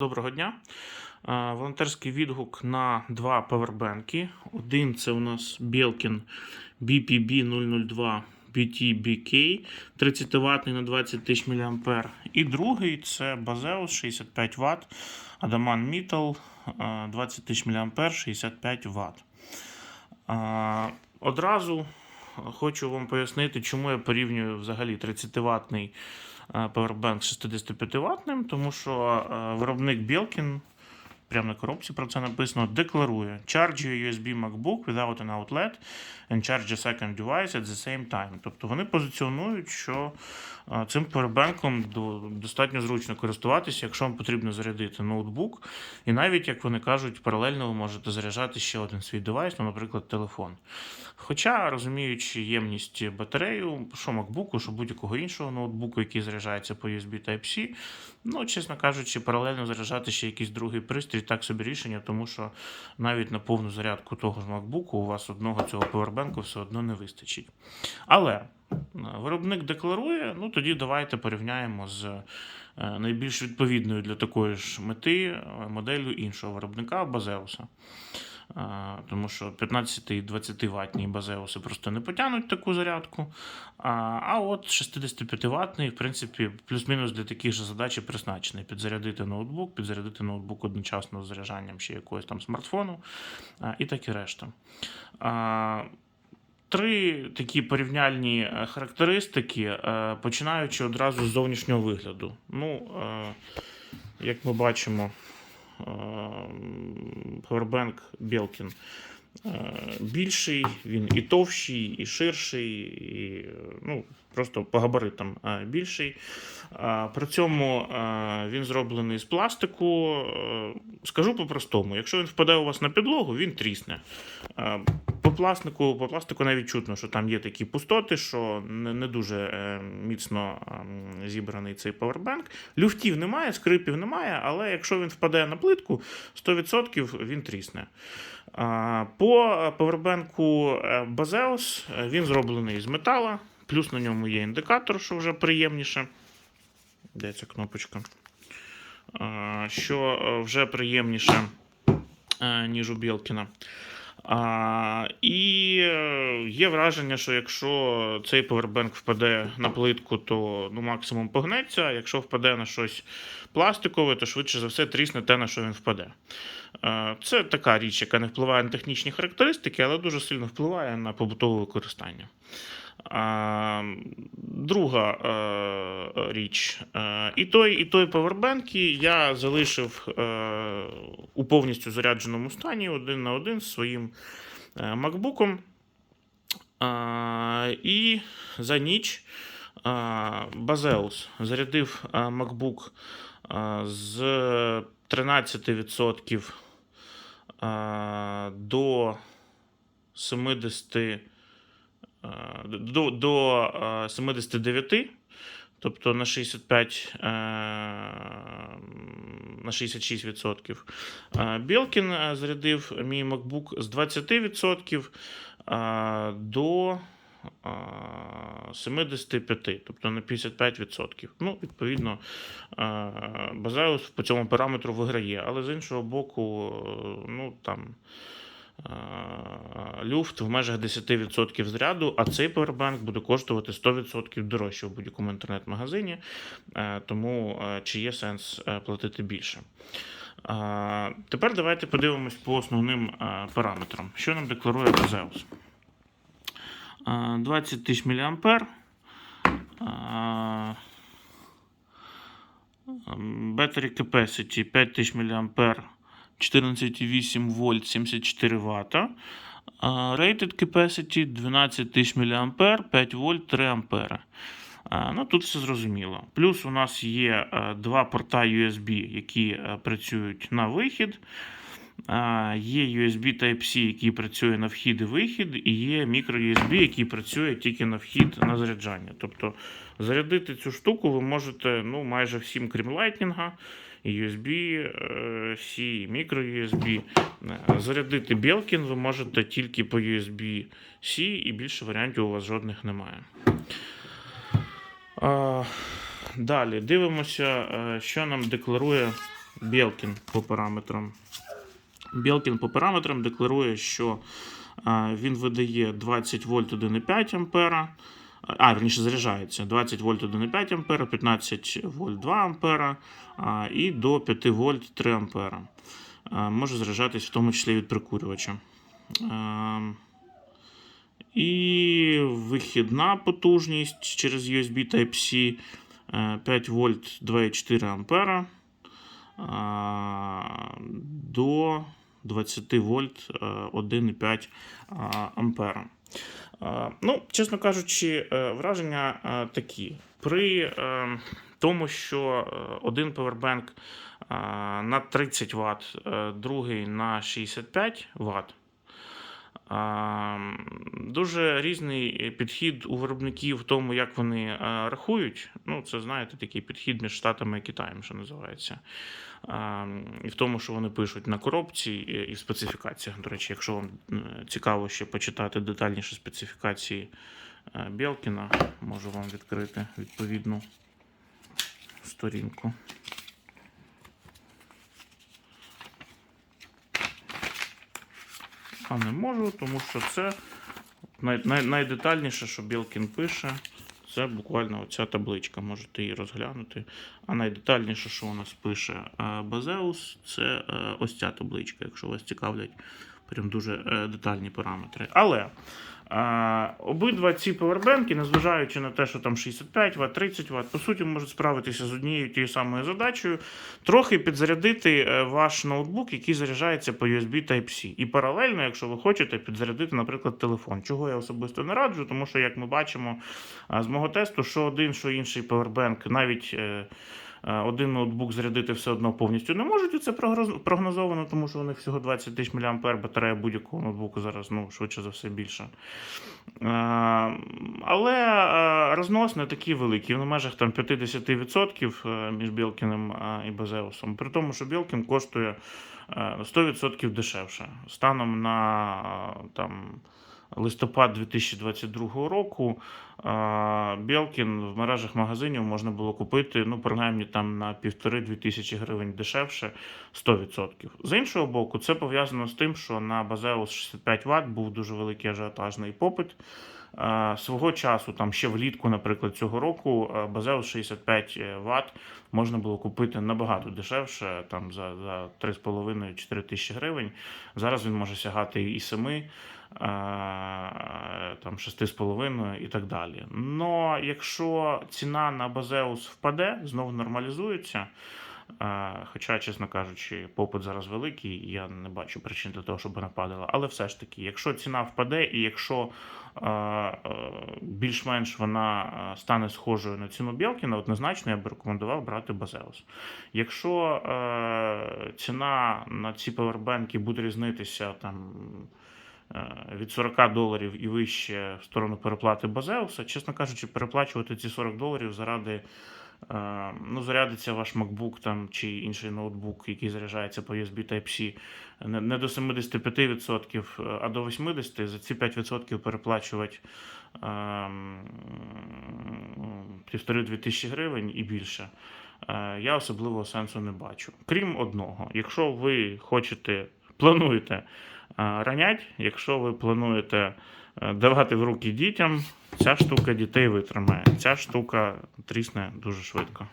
Доброго дня. Е, Волонтерський відгук на два павербенки. Один це у нас Belkin BPB 002 BT-BK 30 ватний на 20 тисяч мА. І другий це Bazeus 65 Вт Metal е, 20 тисяч мА 65 Вт. Е, Одразу хочу вам пояснити, чому я порівнюю взагалі 30-ваттний Powerbank з 65 ваттним, тому що е, виробник Belkin, прямо на коробці про це написано, декларує Charge your USB MacBook without an outlet and charge a second device at the same time. Тобто вони позиціонують, що цим поwerbanком достатньо зручно користуватися, якщо вам потрібно зарядити ноутбук. І навіть, як вони кажуть, паралельно ви можете заряджати ще один свій девайс, ну, наприклад, телефон. Хоча, розуміючи ємність батарею, що MacBook, що будь-якого іншого ноутбуку, який заряджається по USB Type-C, ну, чесно кажучи, паралельно заряджати ще якийсь другий пристрій, так собі рішення, тому що навіть на повну зарядку того ж MacBook у вас одного цього повербенку все одно не вистачить. Але е, виробник декларує, ну тоді давайте порівняємо з е, найбільш відповідною для такої ж мети е, моделлю іншого виробника Базеуса. Тому що 15 і 20 ватні базеуси просто не потягнуть таку зарядку. А, от 65 ватний, в принципі, плюс-мінус для таких же задач призначений. Підзарядити ноутбук, підзарядити ноутбук одночасно з заряджанням ще якогось там смартфону і так і решта. Три такі порівняльні е, характеристики, е, починаючи одразу з зовнішнього вигляду. Ну, е, як ми бачимо, Powerbank Belkin е, більший, він і товщий, і ширший, і ну, просто по габаритам е, більший. Е, При цьому він зроблений з пластику. Скажу по-простому, якщо він впаде у вас на підлогу, він трісне. Е, По пластику, по пластику навіть чутно, що там є такі пустоти, що не, не дуже е, міцно ем, зібраний цей павербанк. Люфтів немає, скрипів немає, але якщо він впаде на плитку, 100% він трісне. По павербенку Bazeus е, він зроблений з метала, плюс на ньому є індикатор, що вже приємніше. Де ця кнопочка? Що е, вже приємніше, е, ніж у Білкіна. А, і е, є враження, що якщо цей повербенк впаде на плитку, то ну, максимум погнеться, а якщо впаде на щось пластикове, то швидше за все трісне те, на що він впаде. А, Це така річ, яка не впливає на технічні характеристики, але дуже сильно впливає на побутове використання. Друга е, річ. Е, І той, і той павербенки я залишив е, у повністю зарядженому стані один на один з своїм макбуком. І за ніч Базеус зарядив MacBook з 13% до 70 а, до, до 79, тобто на 65 е, на 66%. Білкін е, зарядив мій MacBook з 20% до а, 75, тобто на 55%. Ну, відповідно, а, по цьому параметру виграє, але з іншого боку, е, ну там. А, Люфт в межах 10% заряду, а цей повербанк буде коштувати 100% дорожче в будь-якому інтернет-магазині, е, тому е, чи є сенс е, платити більше. Тепер давайте подивимось по основним е, параметрам. Що нам декларує Bose? 20 тисяч мА. Battery capacity 5000 мА, 14,8 вольт, 74 Вт. Rated capacity 12 тисяч мА, 5 вольт, 3 ампери. А, Ну, тут все зрозуміло. Плюс у нас є два порта USB, які е, працюють на вихід. Є USB Type-C, який працює на вхід і вихід, і є microUSB, який працює тільки на вхід на заряджання. Тобто зарядити цю штуку ви можете ну, майже всім, крім Lightning, і USB е. Е, Зарядити Belkin ви можете тільки по USB C, і більше варіантів у вас жодних немає. Далі дивимося, е, що нам декларує Белкін по параметрам. Белкін по параметрам декларує, що він видає 20 вольт 1,5 ампера. А, верніше заряджається 20 вольт 1,5 ампера, 15 вольт 2 ампера і до 5 вольт 3 ампера. Може заряджатись в тому числі від прикурювача. І вихідна потужність через USB Type-C е, 5 вольт 2,4 ампера до 20 вольт е, 1,5 а, ампера. Ну, чесно кажучи, е, враження е, такі. При е, тому, що один повербенк на 30 Вт, другий на 65 Вт. Дуже різний підхід у виробників в тому, як вони е, рахують. Ну, це знаєте, такий підхід між Штатами і Китаєм, що називається. І в тому, що вони пишуть на коробці і і в специфікаціях. До речі, якщо вам е, цікаво ще почитати детальніше специфікації е, Белкіна, можу вам відкрити відповідну сторінку. А не можу, тому що це най, най, найдетальніше, що Білкін пише, це буквально оця табличка. Можете її розглянути. А найдетальніше, що у нас пише е, Базеус, це е, ось ця табличка, якщо вас цікавлять прям дуже е, детальні параметри. Але е, обидва ці повербенки, незважаючи на те, що там 65 Вт, 30 Вт, по суті, можуть справитися з однією тією самою задачею, трохи підзарядити е, ваш ноутбук, який заряджається по USB Type-C. І паралельно, якщо ви хочете, підзарядити, наприклад, телефон. Чого я особисто не раджу, тому що, як ми бачимо з мого тесту, що один, що інший повербенк, навіть. Е, Один ноутбук зарядити все одно повністю не можуть, і це прогнозовано, тому що у них всього 20 тисяч мА батарея будь-якого ноутбуку зараз, ну, швидше за все більше. Е, Але е, рознос не такий великий, в межах там 50% е, між Білкіним і Базеусом. При тому, що Білкін коштує е, 100% дешевше. Станом на там, листопад 2022 року е, Білкін в мережах магазинів можна було купити ну, принаймні там на півтори-дві тисячі гривень дешевше 100%. З іншого боку, це пов'язано з тим, що на Базеус 65 Вт був дуже великий ажіотажний попит. Е, Свого часу, там ще влітку, наприклад, цього року, е, Базеус 65 Вт можна було купити набагато дешевше, там за, за 3,5-4 тисячі гривень. Зараз він може сягати і 7, е, там 6,5 і так далі. Но якщо ціна на Базеус впаде, знову нормалізується. Е, Хоча, чесно кажучи, попит зараз великий, я не бачу причин для того, щоб вона падала. Але все ж таки, якщо ціна впаде, і якщо е, е, більш-менш вона е, стане схожою на ціну Білкіна, однозначно я б рекомендував брати Базеус. Якщо е, ціна на ці павербенки буде різнитися там. Е, Від 40 доларів і вище в сторону переплати Базеуса, чесно кажучи, переплачувати ці 40 доларів заради Е, ну, зарядиться ваш MacBook там, чи інший ноутбук, який заряджається по USB Type-C, не, до 75%, а до 80%, за ці 5% переплачувати ем, півтори-дві тисячі гривень і більше. е, Я особливого сенсу не бачу. Крім одного, якщо ви хочете, плануєте е, ранять, якщо ви плануєте е, давати в руки дітям, ця штука дітей витримає. Ця штука трісне дуже швидко.